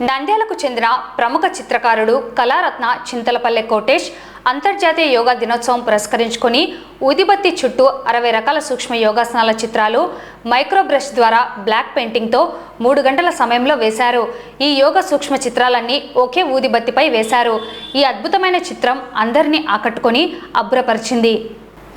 నంద్యాలకు చెందిన ప్రముఖ చిత్రకారుడు కళారత్న చింతలపల్లె కోటేష్ అంతర్జాతీయ యోగా దినోత్సవం పురస్కరించుకొని ఊదిబత్తి చుట్టూ అరవై రకాల సూక్ష్మ యోగాసనాల చిత్రాలు మైక్రో బ్రష్ ద్వారా బ్లాక్ పెయింటింగ్తో మూడు గంటల సమయంలో వేశారు. ఈ యోగ సూక్ష్మ చిత్రాలన్నీ ఒకే ఊదిబత్తిపై వేశారు. ఈ అద్భుతమైన చిత్రం అందరినీ ఆకట్టుకొని అబ్బురపరిచింది.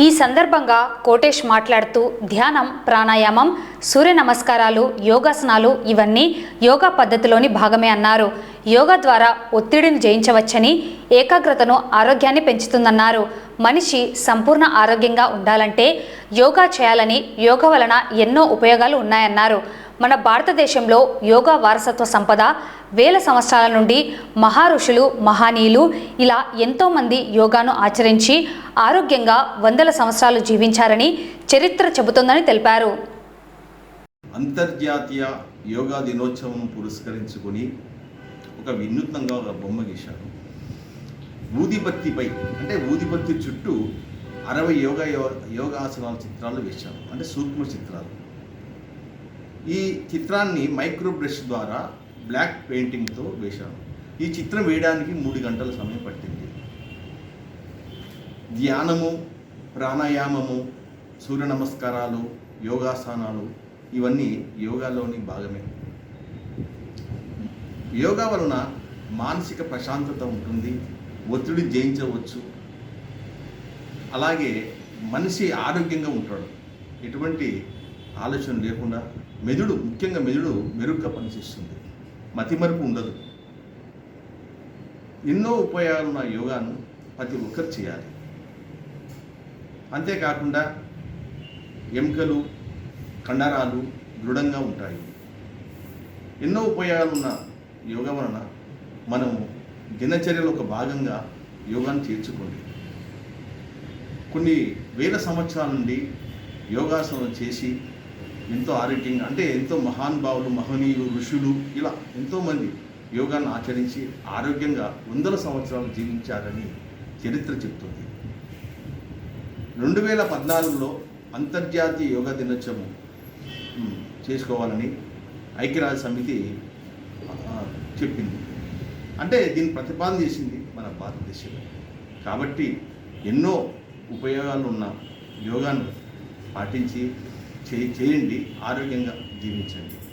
ఈ సందర్భంగా కోటేష్ మాట్లాడుతూ ధ్యానం ప్రాణాయామం సూర్య నమస్కారాలు యోగాసనాలు ఇవన్నీ యోగా పద్ధతిలోని భాగమే అన్నారు. యోగా ద్వారా ఒత్తిడిని జయించవచ్చని ఏకాగ్రతను ఆరోగ్యాన్ని పెంచుతుందన్నారు. మనిషి సంపూర్ణ ఆరోగ్యంగా ఉండాలంటే యోగా చేయాలని యోగా వలన ఎన్నో ఉపయోగాలు ఉన్నాయన్నారు. మన భారతదేశంలో యోగా వారసత్వ సంపద వేల సంవత్సరాల నుండి మహారుషులు మహానీయులు ఇలా ఎంతోమంది యోగాను ఆచరించి ఆరోగ్యంగా వందల సంవత్సరాలు జీవించారని చరిత్ర చెబుతోందని తెలిపారు. అంతర్జాతీయ యోగా దినోత్సవం పురస్కరించుకొని ఒక వినూత్నంగా ఒక బొమ్మ గీశారు. ఊదిబత్తిపై అంటే ఊదిబత్తి చుట్టూ అరవై యోగా యోగాసనాల చిత్రాలు వేశారు. అంటే సూక్ష్మ చిత్రాలు. ఈ చిత్రాన్ని మైక్రో బ్రష్ ద్వారా బ్లాక్ పెయింటింగ్తో వేశాను ఈ చిత్రం వేయడానికి మూడు గంటల సమయం పట్టింది. ధ్యానము ప్రాణాయామము సూర్య నమస్కారాలు యోగాసనాలు ఇవన్నీ యోగాలోని భాగమే. యోగా వలన మానసిక ప్రశాంతత ఉంటుంది ఒత్తిడి జయించవచ్చు. అలాగే మనిషి ఆరోగ్యంగా ఉంటాడు. ఎటువంటి ఆలోచన లేకుండా మెదుడు ముఖ్యంగా మెదుడు మెరుగ్గా పనిచేస్తుంది. మతిమరుపు ఉండదు. ఎన్నో ఉపయోగాలున్న యోగాను ప్రతి ఒక్కరు చేయాలి. అంతేకాకుండా ఎముకలు కండరాలు దృఢంగా ఉంటాయి. ఎన్నో ఉపయోగాలున్న యోగా వలన మనము దినచర్యలో ఒక భాగంగా యోగాను చేర్చుకోండి. కొన్ని వేల సంవత్సరాల నుండి యోగాసనం చేసి ఎంతో ఆరోగ్యంగా అంటే ఎంతో మహానుభావులు మహనీయులు ఋషులు ఇలా ఎంతోమంది యోగాను ఆచరించి ఆరోగ్యంగా వందల సంవత్సరాలు జీవించారని చరిత్ర చెప్తుంది. రెండు వేల పద్నాలుగులో అంతర్జాతీయ యోగా దినోత్సవం చేసుకోవాలని ఐక్యరాజ్య సమితి చెప్పింది. అంటే దీన్ని ప్రతిపాదన చేసింది మన భారతదేశంలో కాబట్టి ఎన్నో ఉపయోగాలు ఉన్న యోగాను పాటించి చేయండి. ఆరోగ్యంగా జీవించండి.